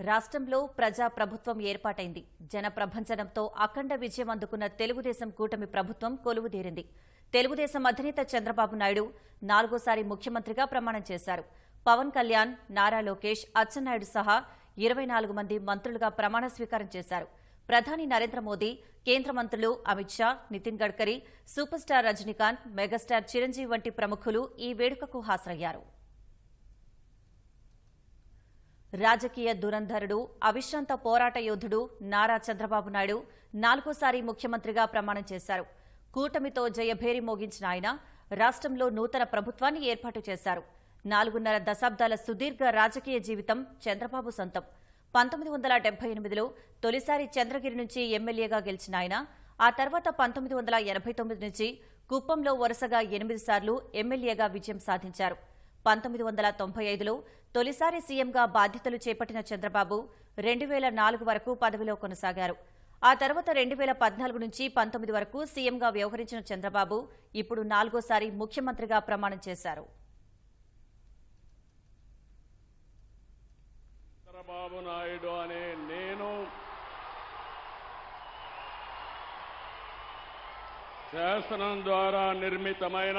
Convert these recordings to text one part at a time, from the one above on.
రాష్ట్రంలో ప్రజా ప్రభుత్వం ఏర్పాటైంది. జనప్రభంజనంతో అఖండ విజయం అందుకున్న తెలుగుదేశం కూటమి ప్రభుత్వం కొలువుదీరింది. తెలుగుదేశం అధినేత చంద్రబాబు నాయుడు నాలుగోసారి ముఖ్యమంత్రిగా ప్రమాణం చేశారు. పవన్ కళ్యాణ్ నారా లోకేష్ అచ్చెన్నాయుడు సహా ఇరవై నాలుగు మంది మంత్రులుగా ప్రమాణ స్వీకారం చేశారు. ప్రధాని నరేంద్ర మోదీ కేంద్ర మంత్రులు Amit Shah Nitin Gadkari super star Rajinikanth megastar Chiranjeevi వంటి ప్రముఖులు ఈ వేడుకకు హాజరయ్యారు. రాజకీయ దురంధరుడు అవిశ్రాంత పోరాట యోధుడు నారా చంద్రబాబు నాయుడు నాలుగోసారి ముఖ్యమంత్రిగా ప్రమాణం చేశారు. కూటమితో జయభేరి మోగించిన ఆయన రాష్ట్రంలో నూతన ప్రభుత్వాన్ని ఏర్పాటు చేశారు. నాలుగున్నర దశాబ్దాల సుదీర్ఘ రాజకీయ జీవితం చంద్రబాబు సొంతం. పంతొమ్మిది వందల డెబ్బై ఎనిమిదిలో తొలిసారి చంద్రగిరి నుంచి ఎమ్మెల్యేగా గెలిచిన ఆయన ఆ తర్వాత పంతొమ్మిది వందల ఎనభై తొమ్మిది నుంచి కుప్పంలో వరుసగా ఎనిమిది సార్లు ఎమ్మెల్యేగా విజయం సాధించారు. పంతొమ్మిది వందల తొంభై ఐదులో తొలిసారి సీఎంగా బాధ్యతలు చేపట్టిన చంద్రబాబు రెండు వేల నాలుగు వరకు పదవిలో కొనసాగారు. ఆ తర్వాత రెండు వేల పద్నాలుగు నుంచి పంతొమ్మిది వరకు సీఎంగా వ్యవహరించిన చంద్రబాబు ఇప్పుడు నాలుగోసారి ముఖ్యమంత్రిగా ప్రమాణం చేశారు. చంద్రబాబు నాయుడు అనే నేను శాసనం ద్వారా నిర్మితమైన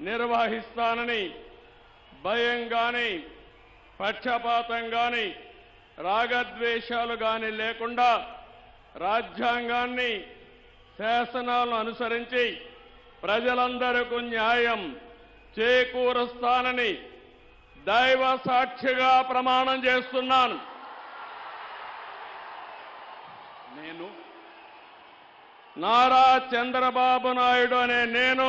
నిర్వహిస్తానని భయం గాని పక్షపాతం గాని రాగద్వేషాలు గాని లేకుండా రాజ్యాంగాన్ని శాసనాలను అనుసరించి ప్రజలందరకు న్యాయం చేకూరుస్తానని దైవ సాక్షిగా ప్రమాణం చేస్తున్నాను. నేను నారా చంద్రబాబు నాయుడు అనే నేను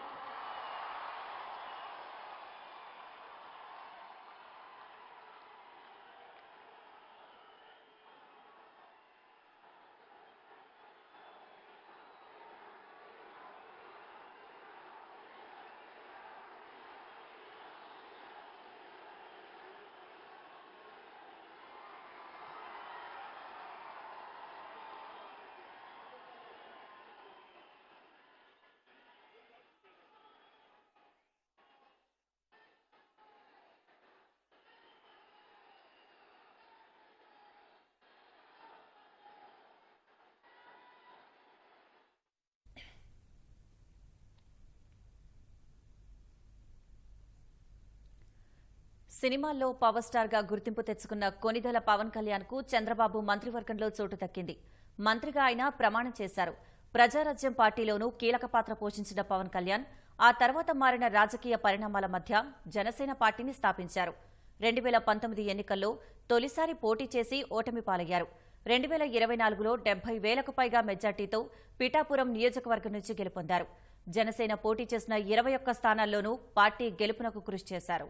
సినిమాల్లో పవర్ స్టార్గా గుర్తింపు తెచ్చుకున్న కొనిదెల పవన్ కళ్యాణ్కు చంద్రబాబు మంత్రివర్గంలో చోటు దక్కింది. మంత్రిగా ఆయన ప్రమాణం చేశారు. ప్రజారాజ్యం పార్టీలోనూ కీలక పాత్ర పోషించిన పవన్ కళ్యాణ్ ఆ తర్వాత మారిన రాజకీయ పరిణామాల మధ్య జనసేన పార్టీని స్థాపించారు. రెండు వేల పంతొమ్మిది ఎన్నికల్లో తొలిసారి పోటీ చేసి ఓటమి పాలయ్యారు. రెండు వేల ఇరవై నాలుగులో డెబ్బై వేలకు పైగా మెజార్టీతో పిఠాపురం నియోజకవర్గం నుంచి గెలుపొందారు. జనసేన పోటీ చేసిన ఇరవై ఒక్క స్థానాల్లోనూ పార్టీ గెలుపునకు కృషి చేశారు.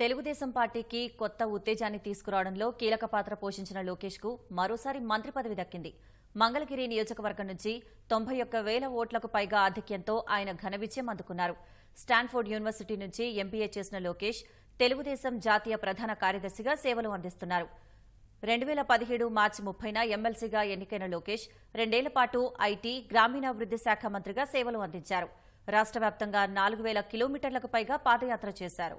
తెలుగుదేశం పార్టీకి కొత్త ఉత్తేజాన్ని తీసుకురావడంలో కీలక పాత్ర పోషించిన లోకేష్కు మరోసారి మంత్రి పదవి దక్కింది. మంగళగిరి నియోజకవర్గం నుంచి తొంభై ఒక్క వేల ఓట్లకు పైగా ఆధిక్యంతో ఆయన ఘన విజయం అందుకున్నారు. స్టాన్ఫోర్డ్ యూనివర్సిటీ నుంచి ఎంబీఏ చేసిన లోకేష్ తెలుగుదేశం జాతీయ ప్రధాన కార్యదర్శిగా సేవలు అందిస్తున్నారు. రెండు వేల పదిహేడు మార్చి ముప్పైన ఎమ్మెల్సీగా ఎన్నికైన లోకేష్ రెండేళ్ళ పాటు ఐటీ గ్రామీణాభివృద్ది శాఖ మంత్రిగా సేవలు అందించారు. రాష్ట్ర వ్యాప్తంగా నాలుగు వేల కిలోమీటర్లకు పైగా పాదయాత్ర చేశారు.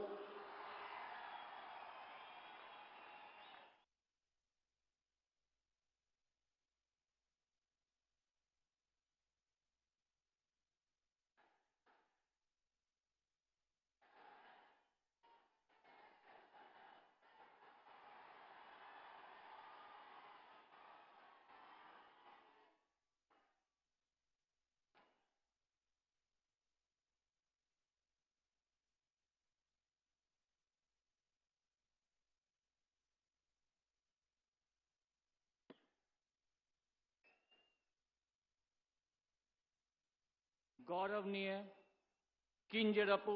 गौरवनीय किंजड़पु